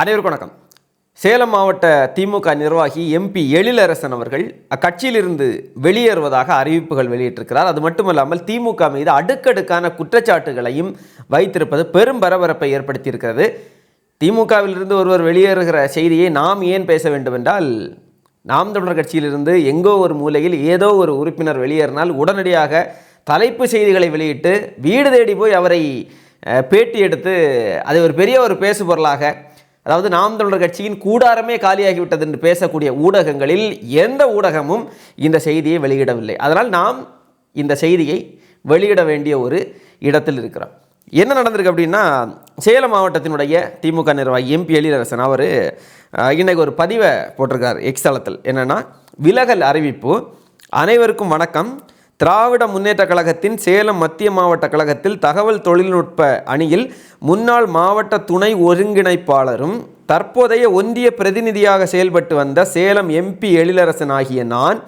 அனைவருக்கும் வணக்கம். சேலம் மாவட்ட திமுக நிர்வாகி எம்பி எழிலரசன் அவர்கள் அக்கட்சியிலிருந்து வெளியேறுவதாக அறிவிப்புகள் வெளியிட்டிருக்கிறார். அது மட்டுமல்லாமல் திமுக மீது அடுக்கடுக்கான குற்றச்சாட்டுகளையும் வைத்திருப்பது பெரும் பரபரப்பை ஏற்படுத்தியிருக்கிறது. திமுகவிலிருந்து ஒருவர் வெளியேறுகிற செய்தியை நாம் ஏன் பேச வேண்டுமென்றால் நாம் தமிழர் கட்சியிலிருந்து எங்கோ ஒரு மூலையில் ஏதோ ஒரு உறுப்பினர் வெளியேறினால் உடனடியாக தலைப்பு செய்திகளை வெளியிட்டு வீடு தேடி போய் அவரை பேட்டி எடுத்து அதை ஒரு பெரிய ஒரு பேசு பொருளாக அதாவது நாம் தமிழர் கட்சியின் கூடாரமே காலியாகிவிட்டது என்று பேசக்கூடிய ஊடகங்களில் எந்த ஊடகமும் இந்த செய்தியை வெளியிடவில்லை. அதனால் நாம் இந்த செய்தியை வெளியிட வேண்டிய ஒரு இடத்தில் இருக்கிறோம். என்ன நடந்திருக்கு அப்படின்னா சேலம் மாவட்டத்தினுடைய திமுக நிர்வாகி எம்பி எழிலரசன் அவர் இன்னைக்கு ஒரு பதிவை போட்டிருக்கார் எக்ஸ் தளத்தில். என்னென்னா விலகல் அறிவிப்பு. அனைவருக்கும் வணக்கம். திராவிட முன்னேற்ற கழகத்தின் சேலம் மத்திய மாவட்ட கழகத்தில் தகவல் தொழில்நுட்ப அணியில் முன்னாள் மாவட்ட துணை ஒருங்கிணைப்பாளரும் தற்போதைய ஒன்றிய பிரதிநிதியாக செயல்பட்டு வந்த சேலம் எம்பி எழிலரசன் ஆகிய நான்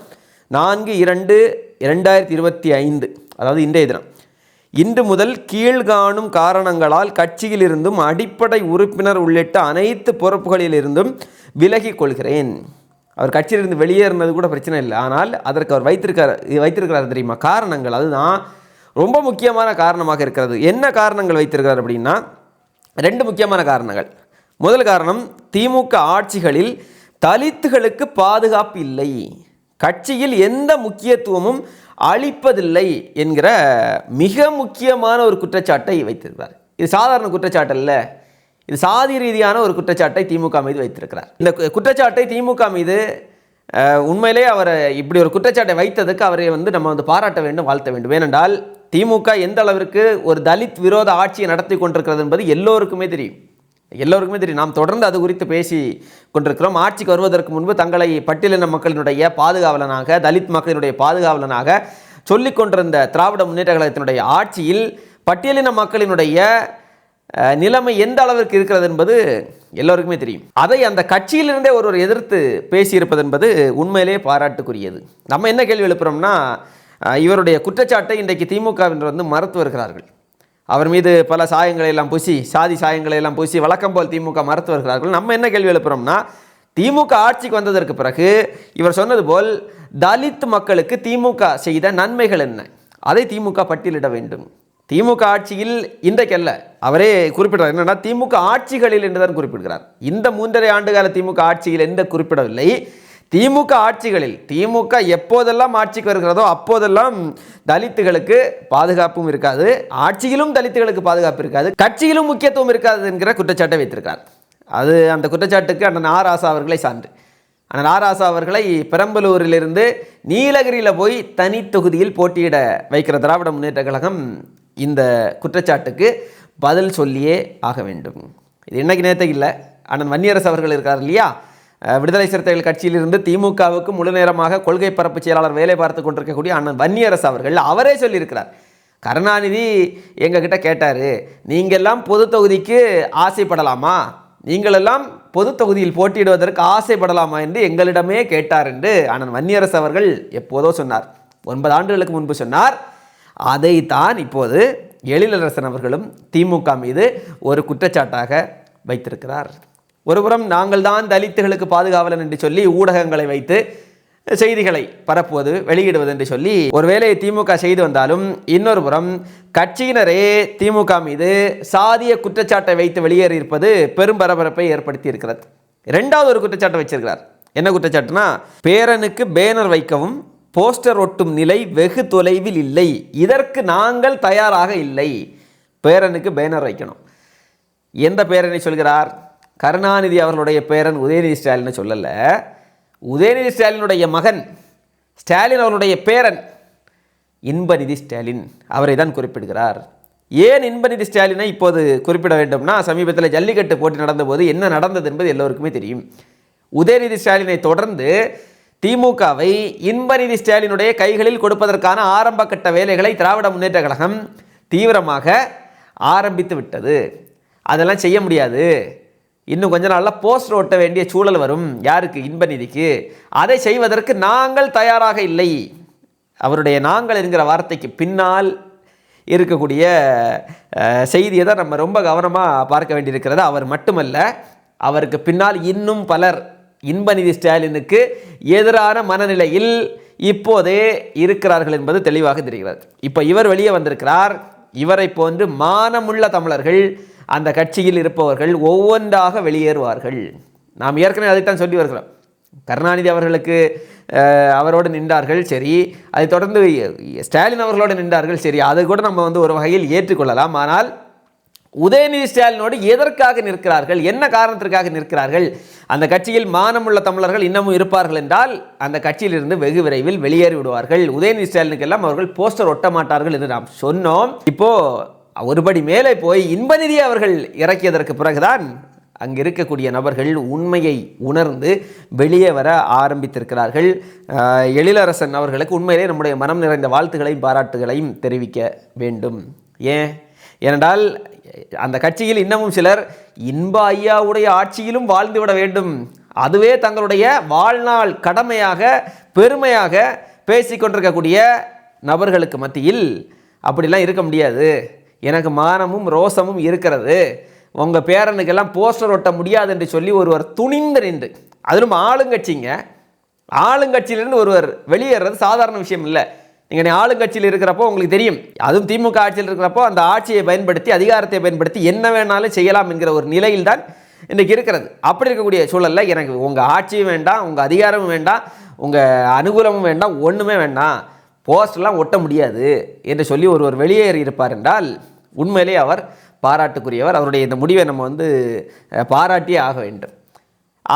நான்கு இரண்டு இரண்டாயிரத்தி இருபத்தி ஐந்து அதாவது இன்றைய தினம். இன்று முதல் கீழ்காணும் காரணங்களால் கட்சியிலிருந்தும் அடிப்படை உறுப்பினர் உள்ளிட்ட அனைத்து பொறுப்புகளிலிருந்தும் விலகிக் கொள்கிறேன். அவர் கட்சியிலிருந்து வெளியேறினது கூட பிரச்சனை இல்லை. ஆனால் அதற்கு அவர் வைத்திருக்கார் வைத்திருக்கிறார் தெரியுமா? காரணங்கள். அதுதான் ரொம்ப முக்கியமான காரணமாக இருக்கிறது. என்ன காரணங்கள் வைத்திருக்கிறார் அப்படின்னா ரெண்டு முக்கியமான காரணங்கள். முதல் காரணம் திமுக ஆட்சிகளில் தலித்துகளுக்கு பாதுகாப்பு இல்லை. கட்சியில் எந்த முக்கியத்துவமும் அளிப்பதில்லை என்கிற மிக முக்கியமான ஒரு குற்றச்சாட்டை வைத்திருக்கிறார். இது சாதாரண குற்றச்சாட்டு அல்ல இது சாதி ரீதியான ஒரு குற்றச்சாட்டை திமுக மீது வைத்திருக்கிறார். இந்த குற்றச்சாட்டை திமுக மீது உண்மையிலே அவரை இப்படி ஒரு குற்றச்சாட்டை வைத்ததுக்கு அவரை வந்து நம்ம வந்து பாராட்ட வேண்டும் வாழ்த்த வேண்டும். ஏனென்றால் திமுக எந்த அளவிற்கு ஒரு தலித் விரோத ஆட்சியை நடத்தி கொண்டிருக்கிறது என்பது எல்லோருக்குமே தெரியும். எல்லோருக்குமே தெரியும். நாம் தொடர்ந்து அது குறித்து பேசி கொண்டிருக்கிறோம். ஆட்சிக்கு வருவதற்கு முன்பு தங்களை பட்டியலின மக்களினுடைய பாதுகாவலனாக தலித் மக்களினுடைய பாதுகாவலனாக சொல்லிக் கொண்டிருந்த திராவிட முன்னேற்ற கழகத்தினுடைய ஆட்சியில் பட்டியலின மக்களினுடைய நிலைமை எந்த அளவிற்கு இருக்கிறது என்பது எல்லோருக்குமே தெரியும். அதை அந்த கட்சியிலிருந்தே ஒருவர் எதிர்த்து பேசியிருப்பது என்பது உண்மையிலேயே பாராட்டுக்குரியது. நம்ம என்ன கேள்வி எழுப்புறோம்னா இவருடைய குற்றச்சாட்டை இன்றைக்கு திமுகவினர் வந்து மறுத்து வருகிறார்கள். அவர் மீது பல சாயங்களை எல்லாம் பூசி சாதி சாயங்களை எல்லாம் பூசி வழக்கம் போல் திமுக மறுத்து வருகிறார்கள். நம்ம என்ன கேள்வி எழுப்புறோம்னா திமுக ஆட்சிக்கு வந்ததற்கு பிறகு இவர் சொன்னது போல் தலித் மக்களுக்கு திமுக செய்த நன்மைகள் என்ன? அதை திமுக பட்டியலிட வேண்டும். திமுக ஆட்சியில் இன்றைக்கல்ல அவரே குறிப்பிடுறார். என்னன்னா திமுக ஆட்சிகளில் என்றுதான் குறிப்பிடுகிறார். இந்த மூன்றரை ஆண்டுகால திமுக ஆட்சியில் எந்த குறிப்பிடவில்லை. திமுக ஆட்சிகளில் திமுக எப்போதெல்லாம் ஆட்சிக்கு வருகிறதோ அப்போதெல்லாம் தலித்துகளுக்கு பாதுகாப்பும் இருக்காது. ஆட்சியிலும் தலித்துகளுக்கு பாதுகாப்பு இருக்காது. கட்சியிலும் முக்கியத்துவம் இருக்காது என்கிற குற்றச்சாட்டை வைத்திருக்கார் அது அந்த குற்றச்சாட்டுக்கு அண்ணன் ஆர் ஆசா அவர்களை சான்று. அண்ணன் ஆர் ஆசா அவர்களை பெரம்பலூரிலிருந்து நீலகிரியில் போய் தனி தொகுதியில் போட்டியிட வைக்கிற திராவிட முன்னேற்ற கழகம் இந்த குற்றச்சாட்டுக்கு பதில் சொல்லியே ஆக வேண்டும். இது இன்னைக்கு நேரத்துக்கு இல்லை. அண்ணன் வன்னியரசு அவர்கள் இருக்கார் இல்லையா? விடுதலை சிறுத்தைகள் கட்சியிலிருந்து திமுகவுக்கு முழு நேரமாக கொள்கை பரப்பு செயலாளர் வேலை பார்த்து கொண்டிருக்கக்கூடிய அண்ணன் வன்னியரசு அவர்கள் அவரே சொல்லியிருக்கிறார். கருணாநிதி எங்ககிட்ட கேட்டார் நீங்கள்லாம் பொது தொகுதிக்கு ஆசைப்படலாமா? நீங்களெல்லாம் பொது தொகுதியில் போட்டியிடுவதற்கு ஆசைப்படலாமா? என்று எங்களிடமே கேட்டார் என்று அண்ணன் வன்னியரசு அவர்கள் எப்போதோ சொன்னார். ஒன்பது ஆண்டுகளுக்கு முன்பு சொன்னார். அதைத்தான் இப்போது எழிலரசன் அவர்களும் திமுக மீது ஒரு குற்றச்சாட்டாக வைத்திருக்கிறார். ஒருபுறம் நாங்கள் தான் தலித்துகளுக்கு பாதுகாவலன் என்று சொல்லி ஊடகங்களை வைத்து செய்திகளை பரப்புவது வெளியிடுவது என்று சொல்லி ஒருவேளை திமுக செய்து வந்தாலும் இன்னொரு புறம் கட்சியினரே திமுக மீது சாதிய குற்றச்சாட்டை வைத்து வெளியேறியிருப்பது பெரும் பரபரப்பை ஏற்படுத்தி இருக்கிறது இரண்டாவது ஒரு குற்றச்சாட்டை வச்சிருக்கிறார். என்ன குற்றச்சாட்டுனா பேரனுக்கு பேனர் வைக்கவும் போஸ்டர் ஒட்டும் நிலை வெகு தொலைவில் இல்லை. இதற்கு நாங்கள் தயாராக இல்லை. பேரனுக்கு பேனர் வைக்கணும். எந்த பேரனை சொல்கிறார்? கருணாநிதி அவர்களுடைய பேரன் உதயநிதி ஸ்டாலின் சொல்லல. உதயநிதி ஸ்டாலினுடைய மகன் ஸ்டாலின் அவருடைய பேரன் இன்பநிதி ஸ்டாலின். அவரை தான் குறிப்பிடுகிறார். ஏன் இன்பநிதி ஸ்டாலினை இப்போது குறிப்பிட வேண்டும்னா சமீபத்தில் ஜல்லிக்கட்டு போட்டி நடந்தபோது என்ன நடந்தது என்பது எல்லோருக்குமே தெரியும். உதயநிதி ஸ்டாலினை தொடர்ந்து திமுகவை இன்பநிதி ஸ்டாலினுடைய கைகளில் கொடுப்பதற்கான ஆரம்ப கட்ட வேலைகளை திராவிட முன்னேற்ற கழகம் தீவிரமாக ஆரம்பித்து விட்டது. அதெல்லாம் செய்ய முடியாது. இன்னும் கொஞ்ச நாளில் போஸ்டர் ஒட்ட வேண்டிய சூழல் வரும். யாருக்கு? இன்பநிதிக்கு. அதை செய்வதற்கு நாங்கள் தயாராக இல்லை. அவருடைய நாங்கள் என்கிற வார்த்தைக்கு பின்னால் இருக்கக்கூடிய செய்தியை தான் நம்ம ரொம்ப கவனமாக பார்க்க வேண்டியிருக்கிறது. அவர் மட்டுமல்ல அவருக்கு பின்னால் இன்னும் பலர் இன்பநிதி ஸ்டாலினுக்கு எதிரான மனநிலையில் இப்போதே இருக்கிறார்கள் என்பது தெளிவாக தெரிகிறது. இப்போ இவர் வெளியே வந்திருக்கிறார். இவரை போன்று மானமுள்ள தமிழர்கள் அந்த கட்சியில் இருப்பவர்கள் ஒவ்வொன்றாக வெளியேறுவார்கள். நாம் ஏற்கனவே அதைத்தான் சொல்லி வருகிறோம். கருணாநிதி அவர்களுக்கு அவரோடு நின்றார்கள் சரி. அதை தொடர்ந்து ஸ்டாலின் அவர்களோடு நின்றார்கள் சரி. அதை கூட நம்ம வந்து ஒரு வகையில் ஏற்றுக்கொள்ளலாம். ஆனால் உதயநிதி ஸ்டாலினோடு எதற்காக நிற்கிறார்கள்? என்ன காரணத்திற்காக நிற்கிறார்கள்? அந்த கட்சியில் மானமுள்ள தமிழர்கள் இன்னமும் இருப்பார்கள் என்றால் அந்த கட்சியிலிருந்து வெகு விரைவில் வெளியேறி விடுவார்கள். உதயநிதி ஸ்டாலினுக்கெல்லாம் அவர்கள் போஸ்டர் ஒட்ட மாட்டார்கள் என்று நாம் சொன்னோம். இப்போ ஒருபடி மேலே போய் இன்பநிதி அவர்கள் இறக்கியதற்கு பிறகுதான் அங்கு இருக்கக்கூடிய நபர்கள் உண்மையை உணர்ந்து வெளியே வர ஆரம்பித்திருக்கிறார்கள். எழிலரசன் அவர்களுக்கு உண்மையிலே நம்முடைய மனம் நிறைந்த வாழ்த்துக்களையும் பாராட்டுகளையும் தெரிவிக்க வேண்டும். ஏன்? ஏனென்றால் அந்த கட்சியில் இன்னமும் சிலர் இன்ப ஐயாவுடைய ஆட்சியிலும் வாழ்ந்துவிட வேண்டும். அதுவே தங்களுடைய வாழ்நாள் கடமையாக பெருமையாக பேசிக்கொண்டிருக்கக்கூடிய நபர்களுக்கு மத்தியில் அப்படிலாம் இருக்க முடியாது. எனக்கு மானமும் ரோசமும் இருக்கிறது. உங்கள் பேரனுக்கெல்லாம் போஸ்டர் ஒட்ட முடியாது என்று சொல்லி ஒருவர் துணிந்து நின்று அதிலும் ஆளுங்கட்சிங்க ஆளுங்கட்சியிலிருந்து ஒருவர் வெளியேறது சாதாரண விஷயம் இல்லை. நீங்கள் நீ ஆளுங்கட்சியில் இருக்கிறப்போ உங்களுக்கு தெரியும். அதுவும் திமுக ஆட்சியில் இருக்கிறப்போ அந்த ஆட்சியை பயன்படுத்தி அதிகாரத்தை பயன்படுத்தி என்ன வேணாலும் செய்யலாம் என்கிற ஒரு நிலையில் தான் இன்றைக்கு இருக்கிறது. அப்படி இருக்கக்கூடிய சூழலில் எனக்கு உங்கள் ஆட்சியும் வேண்டாம் உங்கள் அதிகாரமும் வேண்டாம் உங்கள் அனுகூலமும் வேண்டாம் ஒன்றுமே வேண்டாம். போஸ்டெல்லாம் ஒட்ட முடியாது என்று சொல்லி ஒருவர் வெளியேறி இருப்பார் என்றால் உண்மையிலே அவர் பாராட்டுக்குரியவர். அவருடைய இந்த முடிவை நம்ம வந்து பாராட்டியே ஆக வேண்டும்.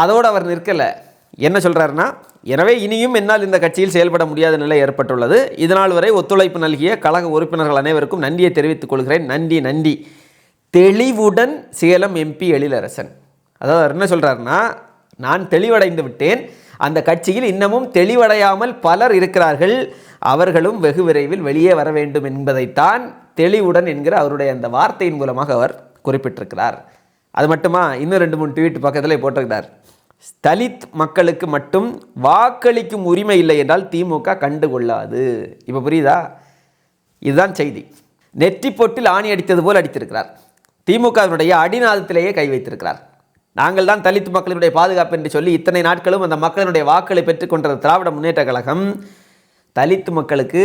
அதோடு அவர் நிற்கலை. என்ன சொல்கிறாருன்னா எனவே இனியும் என்னால் இந்த கட்சியில் செயல்பட முடியாத நிலை ஏற்பட்டுள்ளது. இதனால் வரை ஒத்துழைப்பு நல்கிய கழக உறுப்பினர்கள் அனைவருக்கும் நன்றியை தெரிவித்துக் கொள்கிறேன். நன்றி நன்றி. தெளிவுடன் சேலம் எம்பி எழிலரசன். அதாவது அவர் என்ன சொல்கிறாருன்னா நான் தெளிவடைந்து விட்டேன். அந்த கட்சியில் இன்னமும் தெளிவடையாமல் பலர் இருக்கிறார்கள். அவர்களும் வெகு விரைவில் வெளியே வர வேண்டும் என்பதைத்தான் தெளிவுடன் என்கிற அவருடைய அந்த வார்த்தையின் மூலமாக அவர் குறிப்பிட்டிருக்கிறார். அது மட்டுமா? இன்னும் ரெண்டு மூணு ட்வீட் பக்கத்தில் போட்டிருக்கிறார். தலித் மக்களுக்கு மட்டும் வாக்களிக்கும் உரிமை இல்லை என்றால் திமுக கண்டுகொள்ளாது இப்போ புரியுதா? இதுதான் செய்தி. நெற்றி பொட்டில் ஆணி அடித்தது போல் அடித்திருக்கிறார். திமுகவினுடைய அடிநாதத்திலேயே கை வைத்திருக்கிறார். நாங்கள் தான் தலித் மக்களினுடைய பாதுகாப்பு என்று சொல்லி இத்தனை நாட்களும் அந்த மக்களினுடைய வாக்களை பெற்றுக்கொண்ட திராவிட முன்னேற்ற கழகம் தலித் மக்களுக்கு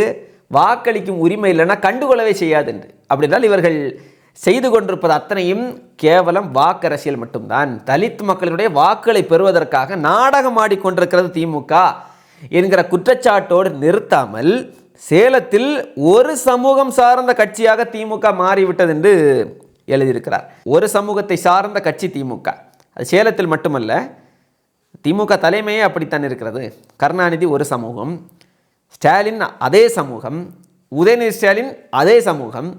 வாக்களிக்கும் உரிமை இல்லைன்னா கண்டுகொள்ளவே செய்யாது என்று அப்படின்றால் இவர்கள் செய்து கொண்டிருப்பது அத்தனையும் கேவலம் வாக்கரசியல் மட்டும்தான். தலித் மக்களினுடைய வாக்குகளை பெறுவதற்காக நாடகம் ஆடிக்கொண்டிருக்கிறது திமுக என்கிற குற்றச்சாட்டோடு நிறுத்தாமல் சேலத்தில் ஒரு சமூகம் சார்ந்த கட்சியாக திமுக மாறிவிட்டது என்று எழுதியிருக்கிறார். ஒரு சமூகத்தை சார்ந்த கட்சி திமுக. அது சேலத்தில் மட்டுமல்ல திமுக தலைமையே அப்படித்தான் இருக்கிறது. கருணாநிதி ஒரு சமூகம் ஸ்டாலின் அதே சமூகம் உதயநிதி ஸ்டாலின் அதே சமூகம்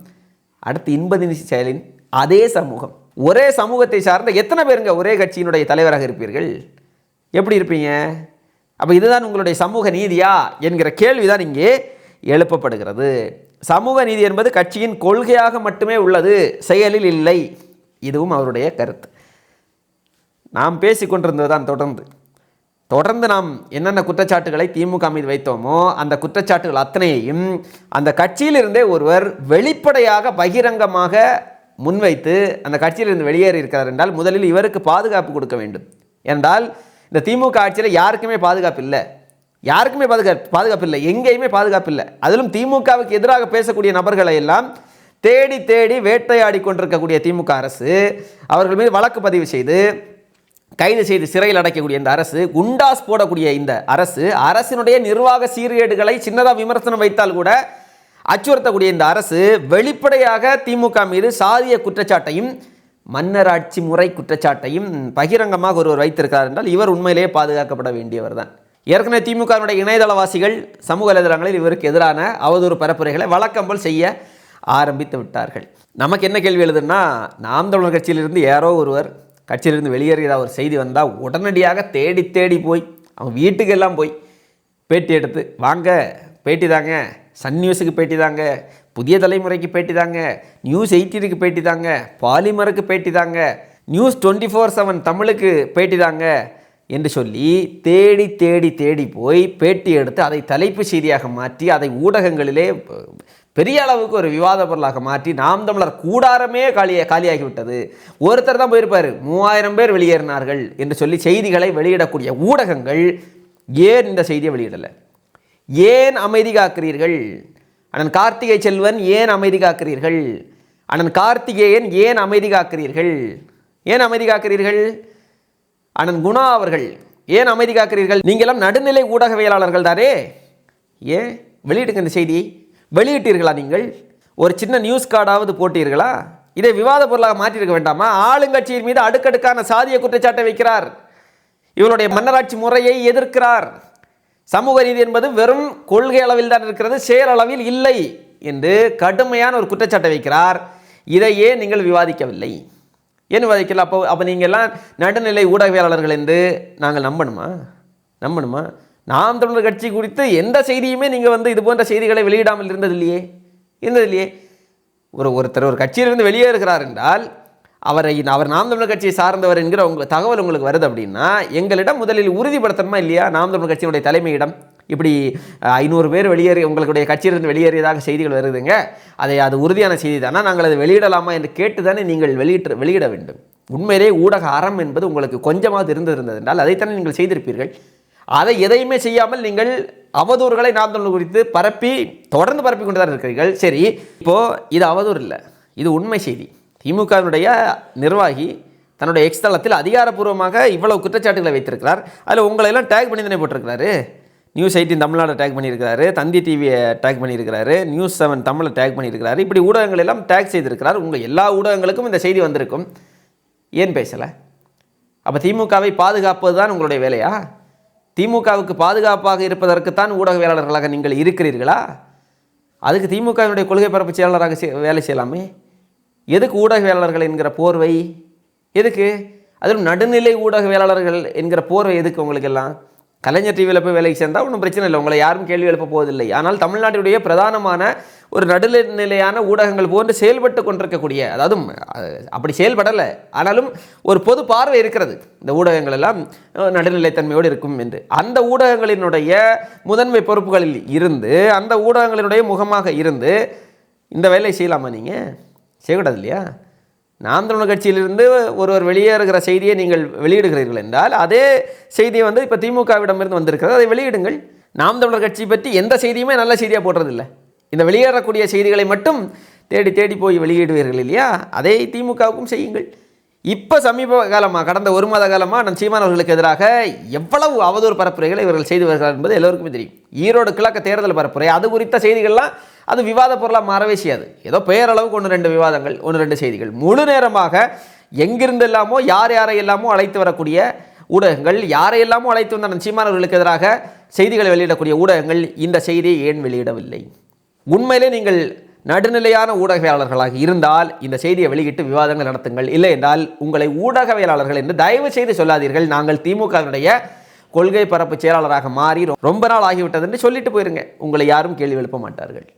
அடுத்து இன்பநிதி செயலின் அதே சமூகம். ஒரே சமூகத்தை சார்ந்த எத்தனை பேருங்க ஒரே கட்சியினுடைய தலைவராக இருப்பீர்கள்? எப்படி இருப்பீங்க? அப்போ இதுதான் உங்களுடைய சமூக நீதியா? என்கிற கேள்விதான் இங்கே எழுப்பப்படுகிறது. சமூக நீதி என்பது கட்சியின் கொள்கையாக மட்டுமே உள்ளது செயலில் இல்லை. இதுவும் அவருடைய கருத்து. நாம் பேசிக்கொண்டிருந்தது தான் தொடர்ந்து. தொடர்ந்து நாம் என்னென்ன குற்றச்சாட்டுகளை திமுக மீது வைத்தோமோ அந்த குற்றச்சாட்டுகள் அத்தனையையும் அந்த கட்சியிலிருந்தே ஒருவர் வெளிப்படையாக பகிரங்கமாக முன்வைத்து அந்த கட்சியிலிருந்து வெளியேறி இருக்கிறார் என்றால் முதலில் இவருக்கு பாதுகாப்பு கொடுக்க வேண்டும். என்றால் இந்த திமுக ஆட்சியில் யாருக்குமே பாதுகாப்பு இல்லை. யாருக்குமே பாதுகாப்பு பாதுகாப்பு இல்லை. எங்கேயுமே பாதுகாப்பு இல்லை. அதிலும் திமுகவுக்கு எதிராக பேசக்கூடிய நபர்களை எல்லாம் தேடி தேடி வேட்டையாடி கொண்டிருக்கக்கூடிய திமுக அரசு அவர்கள் மீது வழக்கு பதிவு செய்து கைது செய்து சிறையில் அடைக்கக்கூடிய இந்த அரசு குண்டாஸ் போடக்கூடிய இந்த அரசு அரசினுடைய நிர்வாக சீர்கேடுகளை சின்னதாக விமர்சனம் வைத்தால் கூட அச்சுறுத்தக்கூடிய இந்த அரசு வெளிப்படையாக திமுக மீது சாதிய குற்றச்சாட்டையும் மன்னராட்சி முறை குற்றச்சாட்டையும் பகிரங்கமாக ஒருவர் வைத்திருக்கிறார் என்றால் இவர் உண்மையிலேயே பாதுகாக்கப்பட வேண்டியவர் தான். ஏற்கனவே திமுகவினுடைய இணையதளவாசிகள் சமூக வலைதளங்களில் இவருக்கு எதிரான அவதூறு பரப்புரைகளை வழக்கம் போல் செய்ய ஆரம்பித்து விட்டார்கள். நமக்கு என்ன கேள்வி எழுதுன்னா நாம் தமிழர் கட்சியிலிருந்து யாரோ ஒருவர் கட்சியிலிருந்து வெளியேறுகிற ஒரு செய்தி வந்தால் உடனடியாக தேடி தேடி போய் அவங்க வீட்டுக்கெல்லாம் போய் பேட்டி எடுத்து வாங்க பேட்டி தாங்க சன் நியூஸுக்கு பேட்டி தாங்க புதிய தலைமுறைக்கு பேட்டி தாங்க நியூஸ் எயிட்டீனுக்கு பேட்டி தாங்க பாலிமருக்கு பேட்டி தாங்க நியூஸ் டுவெண்ட்டி ஃபோர் செவன் தமிழுக்கு பேட்டி தாங்க என்று சொல்லி தேடி தேடி தேடி போய் பேட்டி எடுத்து அதை தலைப்பு செய்தியாக மாற்றி அதை ஊடகங்களிலே பெரிய அளவுக்கு ஒரு விவாத பொருளாக மாற்றி நாம் தமிழர் கூடாரமே காலிய காலியாகி விட்டது ஒருத்தர் தான் போயிருப்பார். மூவாயிரம் பேர் வெளியேறினார்கள் என்று சொல்லி செய்திகளை வெளியிடக்கூடிய ஊடகங்கள் ஏன் இந்த செய்தியை வெளியிடலை? ஏன் அமைதி காக்கிறீர்கள்? அண்ணன் கார்த்திகை செல்வன் ஏன் அமைதி காக்கிறீர்கள்? அண்ணன் கார்த்திகேயன் ஏன் அமைதி காக்கிறீர்கள்? ஏன் அமைதி காக்கிறீர்கள்? அண்ணன் குணா அவர்கள் ஏன் அமைதி காக்கிறீர்கள்? நீங்களாம் நடுநிலை ஊடகவியலாளர்கள் தானே? ஏன்? வெளியிடுங்க இந்த செய்தியை. வெளியிட்டீர்களா நீங்கள்? ஒரு சின்ன நியூஸ் கார்டாவது போட்டீர்களா? இதை விவாத பொருளாக மாற்றியிருக்க வேண்டாமா? ஆளுங்கட்சியின் மீது அடுக்கடுக்கான சாதிய குற்றச்சாட்டை வைக்கிறார். இவருடைய மன்னராட்சி முறையை எதிர்க்கிறார். சமூக நீதி என்பது வெறும் கொள்கை அளவில் தான் இருக்கிறது செயலளவில் இல்லை என்று கடுமையான ஒரு குற்றச்சாட்டை வைக்கிறார். இதையே நீங்கள் விவாதிக்கவில்லை. ஏன் விவாதிக்கல அப்போ அப்போ நீங்கள்லாம் நடுநிலை ஊடகவியலாளர்கள் என்று நாங்கள் நம்பணுமா? நம்பணுமா? நாம் தமிழர் கட்சி குறித்து எந்த செய்தியுமே நீங்கள் வந்து இது போன்ற செய்திகளை வெளியிடாமல் இருந்ததில்லையே இருந்ததில்லையே ஒரு ஒருத்தர் ஒரு கட்சியிலிருந்து வெளியேறுகிறார் என்றால் அவரை அவர் நாம் தமிழர் கட்சியை சார்ந்தவர் என்கிற உங்க தகவல் உங்களுக்கு வருது அப்படின்னா எங்களிடம் முதலில் உறுதிப்படுத்தணுமா இல்லையா? நாம் தமிழர் கட்சியினுடைய தலைமையிடம். இப்படி ஐநூறு பேர் வெளியேறி உங்களுடைய கட்சியிலிருந்து வெளியேறியதாக செய்திகள் வருதுங்க. அதை அது உறுதியான செய்தி தானே நாங்கள் அதை வெளியிடலாமா என்று கேட்டு தானே நீங்கள் வெளியிட்டு வெளியிட வேண்டும். உண்மையிலே ஊடக அறம் என்பது உங்களுக்கு கொஞ்சமாவது இருந்திருந்தது என்றால் அதைத்தானே நீங்கள் செய்திருப்பீர்கள். அதை எதையுமே செய்யாமல் நீங்கள் அவதூறுகளை நாம் குறித்து பரப்பி தொடர்ந்து பரப்பி கொண்டு தான் இருக்கிறீர்கள். சரி இப்போது இது அவதூறு இல்லை. இது உண்மை செய்தி. திமுகவினுடைய நிர்வாகி தன்னுடைய எக்ஸ் தளத்தில் அதிகாரப்பூர்வமாக இவ்வளவு குற்றச்சாட்டுகளை வைத்திருக்கிறார். அதில் உங்களை எல்லாம் டேக் பண்ணி தானே போட்டிருக்கிறாரு? நியூஸ் எயிட்டின் தமிழ்நாடு டேக் பண்ணியிருக்கிறாரு. தந்தி டிவியை டேக் பண்ணியிருக்கிறாரு. நியூஸ் செவன் தமிழை டேக் பண்ணியிருக்கிறாரு. இப்படி ஊடகங்கள் எல்லாம் டேக் செய்திருக்கிறார். உங்கள் எல்லா ஊடகங்களுக்கும் இந்த செய்தி வந்திருக்கும். ஏன் பேசலை? அப்போ திமுகவை பாதுகாப்பது தான் உங்களுடைய வேலையா? திமுகவுக்கு பாதுகாப்பாக இருப்பதற்குத்தான் ஊடகவியலாளர்களாக நீங்கள் இருக்கிறீர்களா? அதுக்கு திமுகவினுடைய கொள்கை பரப்பு செயலாளராக வேலை செய்யலாமே? எதுக்கு ஊடகவியலாளர்கள் என்கிற போர்வை? எதுக்கு? அதிலும் நடுநிலை ஊடகவியலாளர்கள் என்கிற போர்வை எதுக்கு உங்களுக்கு எல்லாம் கலைஞர் டிவியில் போய் வேலைக்கு சேர்ந்தால் ஒன்றும் பிரச்சனை இல்லை. உங்களை யாரும் கேள்வி எழுப்ப போவதில்லை. ஆனால் தமிழ்நாட்டினுடைய பிரதானமான ஒரு நடுநிலையான ஊடகங்கள் போன்று செயல்பட்டு கொண்டிருக்கக்கூடிய அதாவது அப்படி செயல்படலை. ஆனாலும் ஒரு பொது பார்வை இருக்கிறது. இந்த ஊடகங்கள் எல்லாம் நடுநிலைத்தன்மையோடு இருக்கும் என்று. அந்த ஊடகங்களினுடைய முதன்மை பொறுப்புகளில் இருந்து அந்த ஊடகங்களினுடைய முகமாக இருந்து இந்த வேலையை செய்யலாமா நீங்கள் செய்யக்கூடாது இல்லையா? நாம் தமிழர் கட்சியிலிருந்து ஒருவர் வெளியேறுகிற செய்தியை நீங்கள் வெளியிடுகிறீர்கள் என்றால் அதே செய்தியை வந்து இப்போ திமுகவிடமிருந்து வந்திருக்கிறது அதை வெளியிடுங்கள். நாம் தமிழர் கட்சி பற்றி எந்த செய்தியுமே நல்ல செய்தியாக போடுறதில்லை. இந்த வெளியேறக்கூடிய செய்திகளை மட்டும் தேடி தேடி போய் வெளியிடுவீர்கள் இல்லையா? அதை திமுகவுக்கும் செய்யுங்கள். இப்போ சமீப காலமாக கடந்த ஒரு மாத காலமாக நம் சீமானவர்களுக்கு எதிராக எவ்வளவு அவதூறு பரப்புரைகளை இவர்கள் செய்து வருகிறார் என்பது எல்லோருக்குமே தெரியும். ஈரோடு கிழக்கு தேர்தல் பரப்புரை அது குறித்த செய்திகள்லாம் அது விவாத பொருளாக மாறவே செய்யாது. ஏதோ பெயரளவுக்கு ஒன்று ரெண்டு விவாதங்கள் ஒன்று ரெண்டு செய்திகள். முழு நேரமாக எங்கிருந்து எல்லாமோ யார் யாரை எல்லாமோ அழைத்து வரக்கூடிய ஊடகங்கள் யாரையெல்லாமோ அழைத்து வந்த நம் சீமானவர்களுக்கு எதிராக செய்திகளை வெளியிடக்கூடிய ஊடகங்கள் இந்த செய்தியை ஏன் வெளியிடவில்லை? உண்மையிலே நீங்கள் நடுநிலையான ஊடகவியலாளர்களாக இருந்தால் இந்த செய்தியை வெளியிட்டு விவாதங்கள் நடத்துங்கள். இல்லை என்றால் உங்களை ஊடகவியலாளர்கள் என்று தயவு செய்து சொல்லாதீர்கள். நாங்கள் திமுகவினுடைய கொள்கை பரப்பு செயலாளராக மாறி ரொம்ப நாள் ஆகிவிட்டது என்று சொல்லிட்டு போயிருங்க. உங்களை யாரும் கேள்வி எழுப்ப மாட்டார்கள்.